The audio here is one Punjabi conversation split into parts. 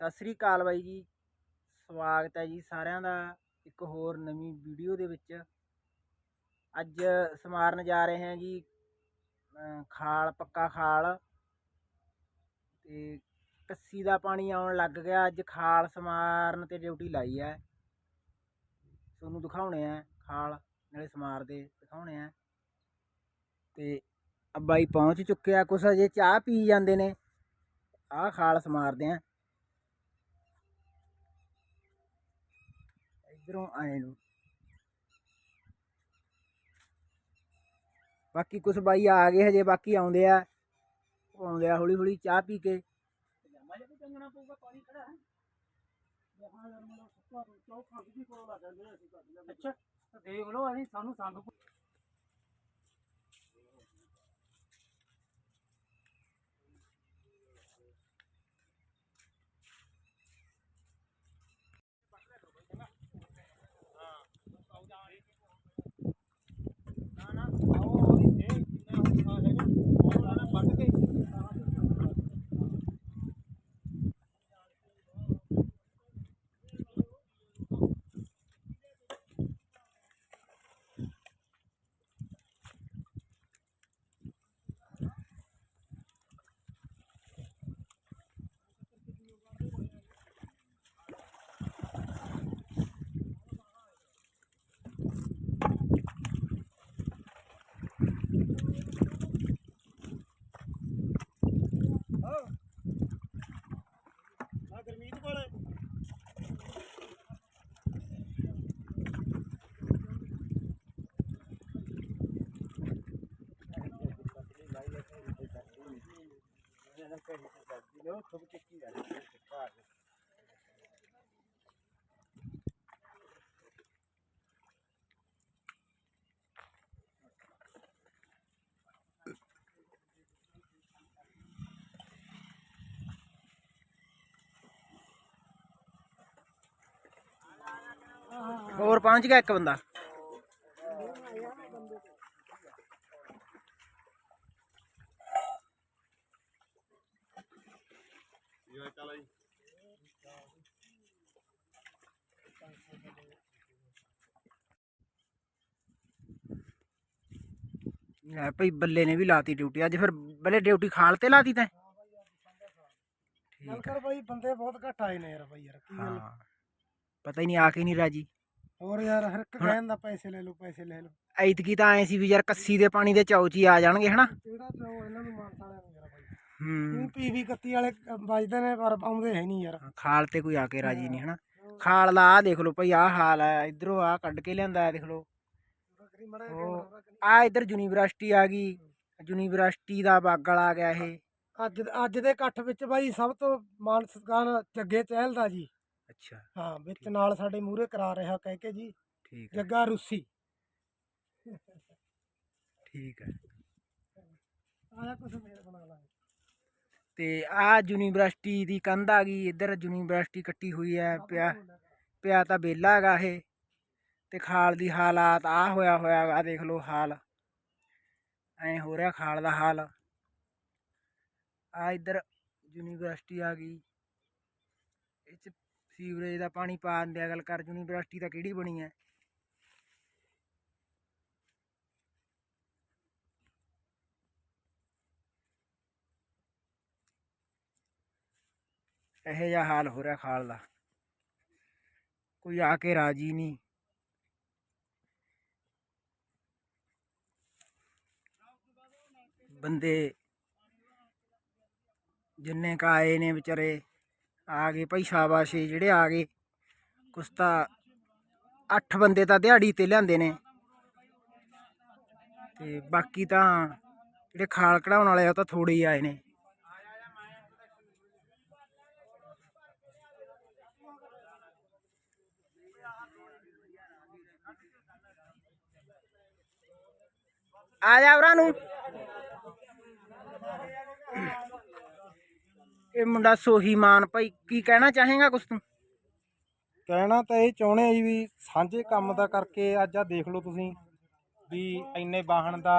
ਸਤਿ ਸ੍ਰੀ ਅਕਾਲ ਬਾਈ ਜੀ। ਸਵਾਗਤ ਹੈ ਜੀ ਸਾਰਿਆਂ ਦਾ ਇੱਕ ਹੋਰ ਨਵੀਂ ਵੀਡੀਓ ਦੇ ਵਿੱਚ। ਅੱਜ ਸਮਾਰਨ ਜਾ ਰਹੇ ਹਾਂ ਜੀ ਖਾਲ, ਪੱਕਾ ਖਾਲ। ਤੇ ਕੱਸੀ ਦਾ ਪਾਣੀ ਆਉਣ ਲੱਗ ਗਿਆ। ਅੱਜ ਖਾਲ ਸਮਾਰਨ ਤੇ ਡਿਊਟੀ ਲਾਈ ਹੈ। ਤੁਹਾਨੂੰ ਦਿਖਾਉਣੇ ਆ ਖਾਲ, ਨਾਲੇ ਸਮਾਰ ਦੇ ਦਿਖਾਉਣੇ ਆ। ਤੇ ਬਾਈ ਪਹੁੰਚ ਚੁੱਕਿਆ ਕੁਛ ਅਜੇ ਚਾਹ ਪੀ ਜਾਂਦੇ ਨੇ। ਆਹ ਖਾਲ ਸਮਾਰਦੇ ਆ। ਇਧਰੋਂ ਆਏ ਨੂੰ। ਬਾਕੀ ਕੁਛ ਬਾਈ ਆ ਗਏ ਹਜੇ, ਬਾਕੀ ਆਉਂਦੇ ਆ ਉਹ ਆਉਂਦੇ ਆ ਹੌਲੀ ਹੌਲੀ ਚਾਹ ਪੀ ਕੇ। ਅੱਛਾ, ਦੇਖ ਲਓ, ਅਸੀਂ ਸਾਨੂੰ ਸੰਗ ਨਾ ਨਾ ਆਓ ਇਹ ਜਿੰਨਾ ਹੁਣ ਹੈਗਾ ਉਹ ਨਾ ਵੱਢ ਕੇ ਆ ਗਰਮੀਤ ਕੋਲ ਹੋਰ ਪਹੁੰਚ ਗਿਆ ਇੱਕ ਬੰਦਾ ਲੈ ਭਈ ਬੱਲੇ ਨੇ ਵੀ ਲਾਤੀ ਡਿਊਟੀ ਅੱਜ ਫਿਰ ਬੱਲੇ ਡਿਊਟੀ ਖਾਲ ਤੇ ਲਾਤੀ ਤੈਂ? ਠੀਕ ਕਰ ਬਾਈ ਬੰਦੇ ਬਹੁਤ ਘੱਟ ਆਏ ਨੇ ਯਾਰ ਬਾਈ ਯਾਰ ਕੀ ਗੱਲ? ਹਾਂ। ਪਤਾ ਹੀ ਨਹੀਂ ਆ ਕੇ ਨਹੀਂ ਰਾਜੀ। ਹੋਰ ਯਾਰ ਹਰ ਇੱਕ ਕਹਿੰਦਾ ਪੈਸੇ ਲੈ ਲਓ ਪੈਸੇ ਲੈ ਲਓ। ਐਤਕੀ ਤਾਂ ਐ ਸੀ ਵੀ ਯਾਰ ਕੱਸੀ ਦੇ ਪਾਣੀ ਦੇ ਚੌਚ ਹੀ ਆ ਜਾਣਗੇ ਹਨਾ? ਕਿਹੜਾ ਚਾਹੋ ਇਹਨਾਂ ਨੂੰ ਮਾਨਸਾ ਵਾਲਿਆਂ ਨੂੰ? ਹੂੰ। ਪੀਵੀ 31 ਵਾਲੇ ਵੱਜਦੇ ਨੇ ਪਰ ਆਉਂਦੇ ਹੈ ਨਹੀਂ ਯਾਰ। ਖਾਲ ਤੇ ਕੋਈ ਆ ਕੇ ਰਾਜੀ ਨਹੀਂ ਹਨਾ? ਖਾਲ ਦਾ ਆ ਦੇਖ ਲਓ ਭਈ ਆਹ ਹਾਲ ਹੈ ਇਧਰੋਂ ਆ ਕੱਢ ਕੇ ਲਿਆਂਦਾ ਦੇਖ ਲਓ। ਆ ਇਧਰ ਯੂਨੀਵਰਸਿਟੀ ਆ ਗਈ ਯੂਨੀਵਰਸਿਟੀ ਦਾ ਬਾਗਲ ਆ ਗਿਆ ਇਹ। ਅੱਜ ਅੱਜ ਦੇ ਇਕੱਠ ਵਿੱਚ ਬਾਈ ਸਭ ਤੋਂ ਮਾਨ ਸਤਿਕਾਰ ਜੱਗੇ ਚਹਿਲ ਦਾ ਜੀ। ਅੱਛਾ। ਹਾਂ ਵਿੱਚ ਨਾਲ ਸਾਡੇ ਮੂਹਰੇ ਕਰਾ ਰਿਹਾ ਕਹਿ ਕੇ ਜੀ। ਠੀਕ ਜੱਗਾ ਰੂਸੀ। ਠੀਕ ਹੈ। ਆਇਆ ਕੁਛ ਮੇਰ ਬਣਾ ਲਾ ਤੇ ਆ ਯੂਨੀਵਰਸਿਟੀ ਦੀ ਕੰਧ ਆ ਗਈ ਇਧਰ ਯੂਨੀਵਰਸਿਟੀ ਕੱਟੀ ਹੋਈ ਹੈ ਪਿਆ ਪਿਆ ਤਾਂ ਬੇਲਾ ਹੈਗਾ ਇਹ ਤੇ ਖਾਲ ਦੀ ਹਾਲਾਤ ਆ ਹੋਇਆ ਹੋਇਆ ਆ ਦੇਖ ਲਓ ਹਾਲ। ਐ ਹੋ ਰਿਹਾ ਖਾਲ ਦਾ ਹਾਲ। ਆ ਇਧਰ ਯੂਨੀਵਰਸਿਟੀ ਆ ਗਈ। ਇਹ ਚ ਸੀਵਰੇਜ ਦਾ ਪਾਣੀ ਪਾ ਦਿੰਦੇ ਗੱਲ ਕਰ ਯੂਨੀਵਰਸਿਟੀ ਤਾਂ ਕਿਹੜੀ ਬਣੀ ਹੈ? ਇਹੋ ਜਿਹਾ ਹਾਲ ਹੋ ਰਿਹਾ ਖਾਲ ਦਾ। ਕੋਈ ਆ ਕੇ ਰਾਜੀ ਨਹੀਂ। ਬੰਦੇ ਜਿੰਨੇ ਕਾ ਆਏ ਨੇ ਵਿਚਾਰੇ, ਆ ਗਏ ਭਾਈ ਸ਼ਾਬਾਸ਼ ਜਿਹੜੇ ਆ ਗਏ। ਕੁਛ ਤਾਂ 8 ਬੰਦੇ ਤਾਂ ਦਿਹਾੜੀ ਤੇ ਲਿਆਂਦੇ ਨੇ। ਤੇ ਬਾਕੀ ਤਾਂ ਜਿਹੜੇ ਖਾਲ ਕਢਾਉਣ ਵਾਲੇ ਆ ਉਹ ਤਾਂ ਥੋੜੇ ਹੀ ਆਏ ਨੇ। ਆ ਜਾ ਉਰਾਂ ਨੂੰ। ਇਹ ਮੁੰਡਾ ਸੋਹੀਮਾਨ ਭਾਈ, ਕੀ ਕਹਿਣਾ ਚਾਹੇਗਾ ਕੁਛ ਤੂੰ? ਕਹਿਣਾ ਤਾਂ ਇਹ ਚਾਹੁੰਦੇ ਆ ਜੀ ਵੀ ਸਾਂਝੇ ਕੰਮ ਦਾ ਕਰਕੇ ਅੱਜ ਆ ਦੇਖ ਲਓ ਤੁਸੀਂ ਵੀ ਇੰਨੇ ਵਾਹਨ ਦਾ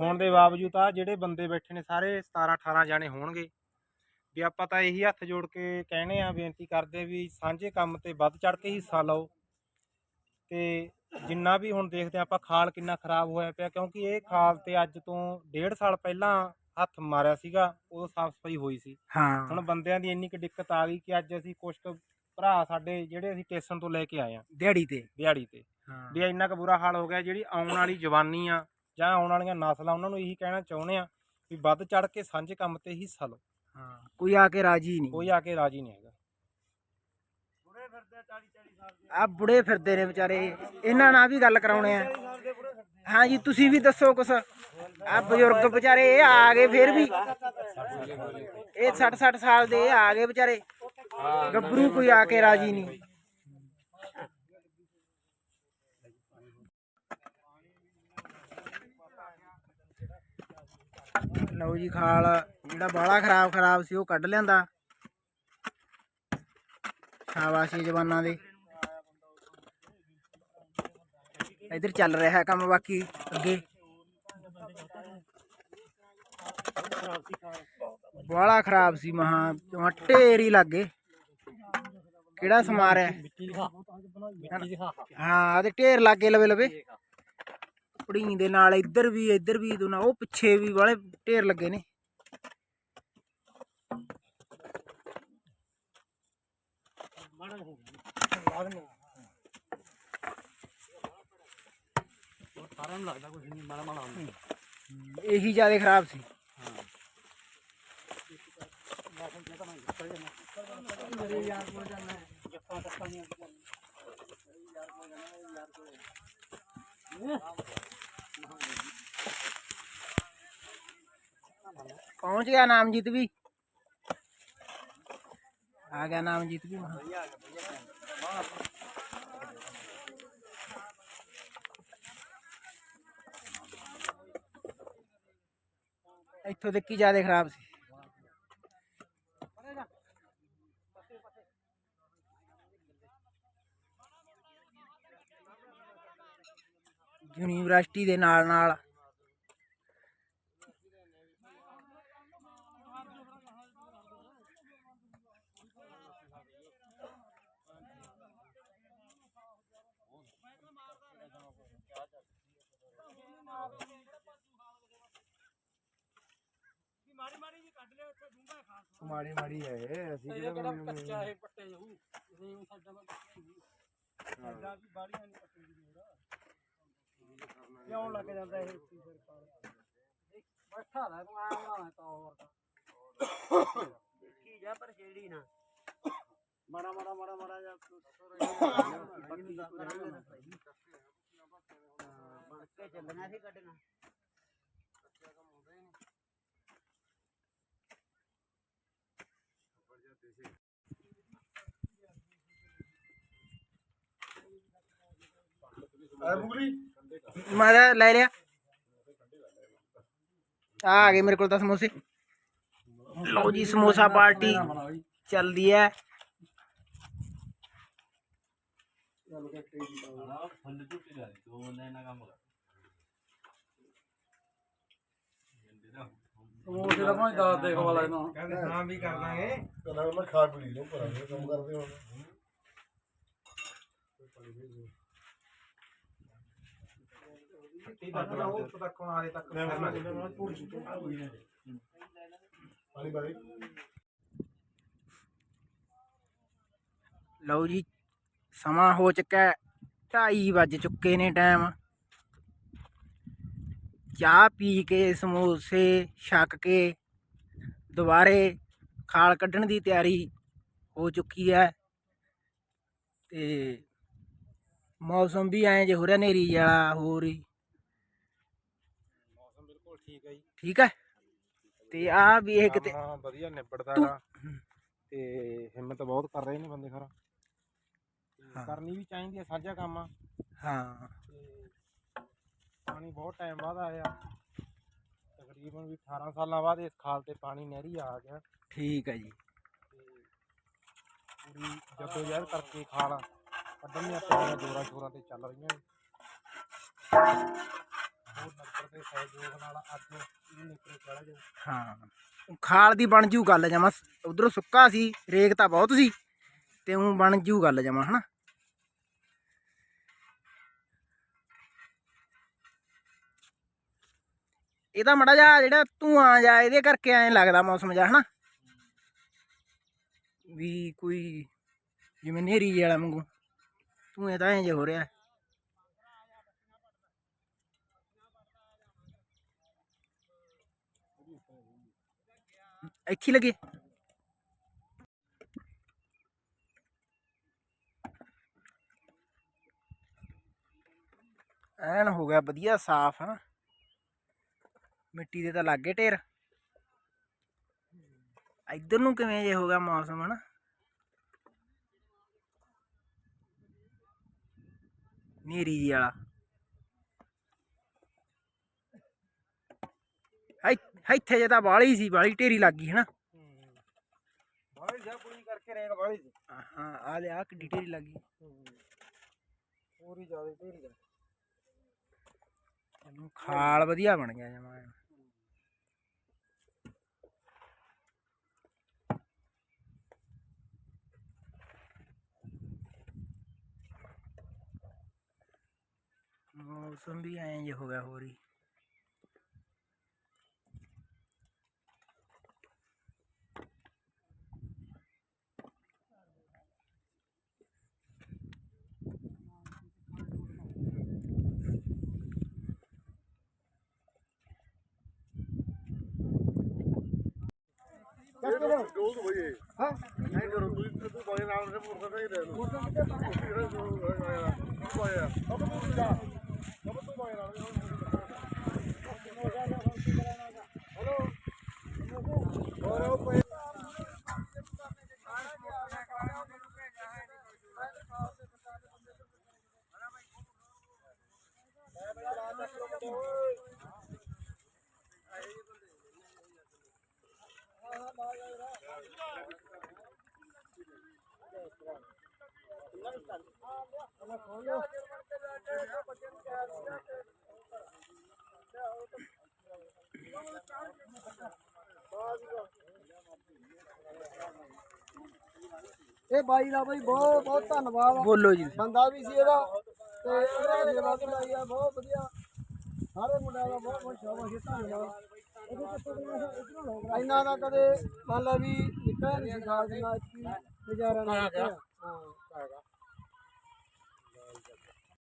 ਹੋਣ ਦੇ ਬਾਵਜੂਦ ਆ ਜਿਹੜੇ ਬੰਦੇ ਬੈਠੇ ਨੇ ਸਾਰੇ 17 18 ਜਾਣੇ ਹੋਣਗੇ। ਵੀ ਆਪਾਂ ਤਾਂ ਇਹੀ ਹੱਥ ਜੋੜ ਕੇ ਕਹਿਣੇ ਆ, ਬੇਨਤੀ ਕਰਦੇ ਵੀ ਸਾਂਝੇ ਕੰਮ ਤੇ ਵੱਧ ਚੜ ਕੇ ਹਿੱਸਾ ਲਓ। ਤੇ ਜਿੰਨਾ ਵੀ ਹੁਣ ਦੇਖਦੇ ਹਾਂ ਆਪਾਂ ਖਾਲ ਕਿੰਨਾ ਖਰਾਬ ਹੋਇਆ ਪਿਆ ਕਿਉਂਕਿ ਇਹ ਖਾਲ ਤੇ ਅੱਜ ਤੋਂ ਡੇਢ ਸਾਲ ਪਹਿਲਾਂ ਹੱਥ ਮਾਰਿਆ ਸੀਗਾ ਉਦੋਂ ਸਾਫ਼ ਸਫ਼ਾਈ ਹੋਈ ਸੀ। ਹਾਂ। ਹੁਣ ਬੰਦਿਆਂ ਦੀ ਇੰਨੀ ਕੁ ਦਿੱਕਤ ਆ ਗਈ ਕਿ ਅੱਜ ਅਸੀਂ ਕੁਝ ਕੁ ਭਰਾ ਸਾਡੇ ਜਿਹੜੇ ਅਸੀਂ ਸਟੇਸ਼ਨ ਤੋਂ ਲੈ ਕੇ ਆਏ ਆ ਦਿਹਾੜੀ ਤੇ? ਦਿਹਾੜੀ ਤੇ। ਹਾਂ। ਵੀ ਇੰਨਾ ਕੁ ਬੁਰਾ ਹਾਲ ਹੋ ਗਿਆ ਜਿਹੜੀ ਆਉਣ ਵਾਲੀ ਜਵਾਨੀ ਆ ਜਾਂ ਆਉਣ ਵਾਲੀਆਂ ਨਸਲਾਂ ਉਹਨਾਂ ਨੂੰ ਇਹੀ ਕਹਿਣਾ ਚਾਹੁੰਦੇ ਆ ਵੀ ਵੱਧ ਚੜ ਕੇ ਸਾਂਝੇ ਕੰਮ ਤੇ ਹਿੱਸਾ ਲਓ ਹਾਂ। ਕੋਈ ਆ ਕੇ ਰਾਜੀ ਨਹੀਂ। ਕੋਈ ਆ ਕੇ ਰਾਜੀ ਨਹੀਂ ਹੈਗਾ। ਆ ਬੁੜੇ ਫਿਰਦੇ ਨੇ ਵਿਚਾਰੇ। ਇਹਨਾਂ ਨਾਲ ਵੀ ਗੱਲ ਕਰਾਉਣੇ ਆ। ਹਾਂ ਜੀ ਤੁਸੀਂ ਵੀ ਦੱਸੋ ਕੁਛ। ਆ ਬਜ਼ੁਰਗ ਵਿਚਾਰੇ ਇਹ ਆ ਗਏ ਫਿਰ ਵੀ। ਇਹ 60 60 ਸਾਲ ਦੇ ਇਹ ਆ ਗਏ ਵਿਚਾਰੇ। ਗੱਭਰੂ ਕੋਈ ਆ ਕੇ ਰਾਜੀ ਨਹੀਂ। ਲਓ ਜੀ ਖਾਲ ਜਿਹੜਾ ਬਾਲਾ ਖਰਾਬ ਖਰਾਬ ਸੀ ਉਹ ਕੱਢ ਲਿਆਂਦਾ। ਸ਼ਾਬਾਸ਼ੀ ਜਵਾਨਾਂ ਦੇ। ਇਧਰ ਚੱਲ ਰਿਹਾ ਕੰਮ ਬਾਕੀ, ਅੱਗੇ। ਬਾਲਾ ਖਰਾਬ ਸੀ, ਮਹਾ ਜਮਾਂ ਢੇਰ ਹੀ ਲੱਗੇ ਕਿਹੜਾ ਸਮਾਰ ਹੈ? ਹਾਂ ਤੇ ਢੇਰ ਲੱਗੇ ਲਵੇ ਲਵੇ ਪੜੀ ਦੇ ਨਾਲ ਇੱਧਰ ਵੀ ਇੱਧਰ ਵੀ ਦੋਨਾਂ ਉਹ ਪਿੱਛੇ ਵੀ ਵਾਲੇ ਢੇਰ ਲੱਗੇ ਨੇ। ਇਹੀ ਜ਼ਿਆਦਾ ਖਰਾਬ ਸੀ। ਪਹੁੰਚ ਗਿਆ ਨਾਮਜੀਤ ਵੀ। ਗਿਆ ਨਾਮਜੀਤ ਵੀ ਮਹਾਂ। ਇੱਥੋਂ ਦੇਖੀ ਜ਼ਿਆਦਾ ਖਰਾਬ ਸੀ ਯੂਨੀਵਰਸਿਟੀ ਦੇ ਨਾਲ ਨਾਲ ਮਾੜੀ ਮਾੜੀ ਹੈ ਅਸੀਂ ਕਿਹੜਾ ਕੱਚਾ ਹੈ। ਕਿਉਂ ਲੱਗ ਜਾਂਦਾ ਇਹ ਬੈਠਾ ਲੈ ਤੂੰ ਆਉਣਾ ਤਾਂ ਕੀ ਜਾ ਪਰ ਛੇੜੀ ਨਾ। ਮਾੜਾ ਮਾੜਾ ਮਾੜਾ ਮਾੜਾ ਜਾ ਬਣ ਕੇ ਚੱਲਣਾ ਸੀ ਕੱਢਣਾ ਮੈਂ ਤਾਂ ਲੈ ਲਿਆ ਆ ਆ ਗਏ ਮੇਰੇ ਕੋਲ ਤਾਂ ਸਮੋਸੇ ਲਓ ਜੀ ਸਮੋਸਾ ਪਾਰਟੀ ਚੱਲਦੀ ਹੈ ਸਮੋਸੇ ਦਾ ਭਾਵੇਂ ਦੱਸ ਦੇ ਵਾਲਾ ਇਹਨਾਂ ਕਹਿੰਦੇ ਹਾਂ ਵੀ ਕਰ ਦਾਂਗੇ। ਕਹਿੰਦਾ ਮੈਂ ਖਾ ਪੀ ਲਓ ਕਰਾਂਗੇ ਕੰਮ ਕਰਦੇ ਹੁਣ। ਤੀ ਤੱਕ ਨਾ ਉਹ ਤੱਕ ਹੁਣ ਆਲੇ ਤੱਕ ਪਾਣੀ ਬਾਰੇ ਲਓ ਜੀ ਸਮਾਂ ਹੋ ਚੁੱਕਾ ਹੈ 2:30 ਵੱਜ ਚੁੱਕੇ ਨੇ ਟਾਈਮ ਚਾਹ ਪੀ ਕੇ ਸਮੋਸੇ ਛਕ ਕੇ ਦੁਬਾਰੇ ਖਾਲ ਕੱਢਣ ਦੀ ਤਿਆਰੀ ਹੋ ਚੁੱਕੀ ਹੈ। ਤੇ ਮੌਸਮ ਵੀ ਐਂ ਜੇ ਹੋ ਰਿਹਾ ਨੇਰੀ ਵਾਲਾ ਹੋ ਰਹੀ। ਮੌਸਮ ਬਿਲਕੁਲ ਠੀਕ ਹੈ ਜੀ। ਠੀਕ ਹੈ? ਤੇ ਆ ਵੀ ਇਹ ਕਿਤੇ ਹਾਂ ਵਧੀਆ ਨਿਬੜਦਾ ਹੈਗਾ। ਤੇ ਹਿੰਮਤ ਬਹੁਤ ਕਰ ਰਹੇ ਨੇ ਬੰਦੇ ਖਰਾ। ਕਰਨੀ ਵੀ ਚਾਹੀਦੀ ਹੈ ਸਾਂਝਾ ਕੰਮ ਆ। ਹਾਂ। ਪਾਣੀ ਬਹੁਤ ਟਾਈਮ ਬਾਅਦ ਆਇਆ। ਤਕਰੀਬਨ ਵੀ 18 ਸਾਲਾਂ ਬਾਅਦ ਇਸ ਖਾਲ ਤੇ ਪਾਣੀ ਨਹਿਰੀ ਆ ਗਿਆ। ਠੀਕ ਹੈ ਜੀ। ਪੂਰੀ ਜਦੋਜਹਿਦ ਕਰਕੇ ਖਾਲ ਕੱਢਣੀਆਂ ਪੈਣੀਆਂ ਜੋਰਾਂ ਸ਼ੋਰਾਂ ਤੇ ਚੱਲ ਰਹੀਆਂ ਨੇ। ਹੋਰ ਨੰਬਰ ਦੇ ਸਹਿਯੋਗ ਨਾਲ ਅੱਜ ਇਹਨੂੰ ਨਿਕਲ ਚੜਾ ਜਾ ਹਾਂ। ਖਾਲ ਦੀ ਬਣ ਜੂ ਗੱਲ ਜਮਾ। ਉਧਰੋਂ ਸੁੱਕਾ ਸੀ ਰੇਗ ਤਾਂ ਬਹੁਤ ਸੀ। ਤੇ ਉਹ ਬਣ ਜੂ ਗੱਲ ਜਮਾ ਹਨਾ? ਇਹਦਾ ਮੜਾ ਜਾ ਜਿਹੜਾ ਧੂਆਂ ਜਾ ਇਹਦੇ ਕਰਕੇ ਐਂ ਲੱਗਦਾ ਮੌਸਮ ਜਾ ਹਨਾ? ਵੀ ਕੋਈ ਜਿਵੇਂ ਨੇਰੀ ਜਿਹੇ ਵਾਲਾ ਵਾਂਗੂ। ਧੂਏ ਤਾਂ ਐਂ ਜੇ ਹੋ ਰਿਹਾ। ਇੱਥੇ ਲੱਗੇ। ਐਨ ਹੋ ਗਿਆ ਵਧੀਆ ਸਾਫ਼, ਹਨਾ? ਮਿੱਟੀ ਦੇ ਤਾਂ ਲੱਗੇ ਢੇਰ। ਇੱਧਰ ਨੂੰ ਕਿਵੇਂ ਜੇ ਹੋ ਗਿਆ ਮੌਸਮ ਹਨਾ? ਨੇਰੀ ਜੀ ਵਾਲਾ। ਇੱਥੇ- ਇੱਥੇ ਜੇ ਤਾਂ ਬਾਲੀ ਸੀ ਬਾਲੀ ਢੇਰੀ ਲੱਗ ਗਈ ਹਨਾ? ਬਾਹਲੀ ਜਾ ਕੋਈ ਕਰਕੇ ਰੇਗ ਬਾਹਲੀ ਸੀ। ਹਾਂ ਆ ਲਿਆ ਕਿੱਡੀ ਢੇਰੀ ਲੱਗ ਗਈ। ਪੂਰੀ ਜ਼ਿਆਦਾ ਢੇਰੀ ਦਾ ਇਹਨੂੰ ਖਾਲ ਵਧੀਆ ਬਣ ਗਿਆ ਜਮਾ। ਮੌਸਮ ਵੀ ਐਂ ਜਿਹਾ ਹੋ ਗਿਆ ਹੋਰ ਹੀ। ਜੋ ਤੂੰ ਭਈ ਹਾਂ ਨਹੀਂ ਕਰੋ ਤੂੰ ਤੂੰ ਬਾਈ ਨਾਲ ਦੇ ਮੋਟਰ ਤੇ ਹੀ ਦੇ ਲੋ ਤੂੰ ਬਾਈ ਅਬ ਤੂੰ ਜਾ ਅਬ ਤੂੰ ਬਾਈ ਨਾਲ ਹੋਰ ਉਹ ਪਏ ਇਹ ਬਾਈ ਦਾ ਬਾਈ ਬਹੁਤ ਬਹੁਤ ਧੰਨਵਾਦ। ਆ। ਬੋਲੋ ਜੀ। ਬੰਦਾ ਵੀ ਸੀ ਇਹਦਾ। ਤੇ ਇਹਨੇ ਸੇਵਾ ਵੀ ਲਾਈ ਆ ਬਹੁਤ ਵਧੀਆ। ਸਾਰੇ ਮੁੰਡਿਆਂ ਦਾ ਬਹੁਤ ਬਹੁਤ ਸ਼ਾਬਾਸ਼ ਹੈ ਧੰਨਵਾਦ। ਇਹਦੇ ਇੰਨਾ ਦਾ ਕਦੇ ਮੰਨ ਲਾ ਵੀ ਨਿਕਲਿਆ ਨਹੀਂ ਸੀ ਸਾਲ ਜਿੰਨਾ ਇਤਕੀ ਨਜ਼ਾਰਾ ਨਾ ਹਾਂ।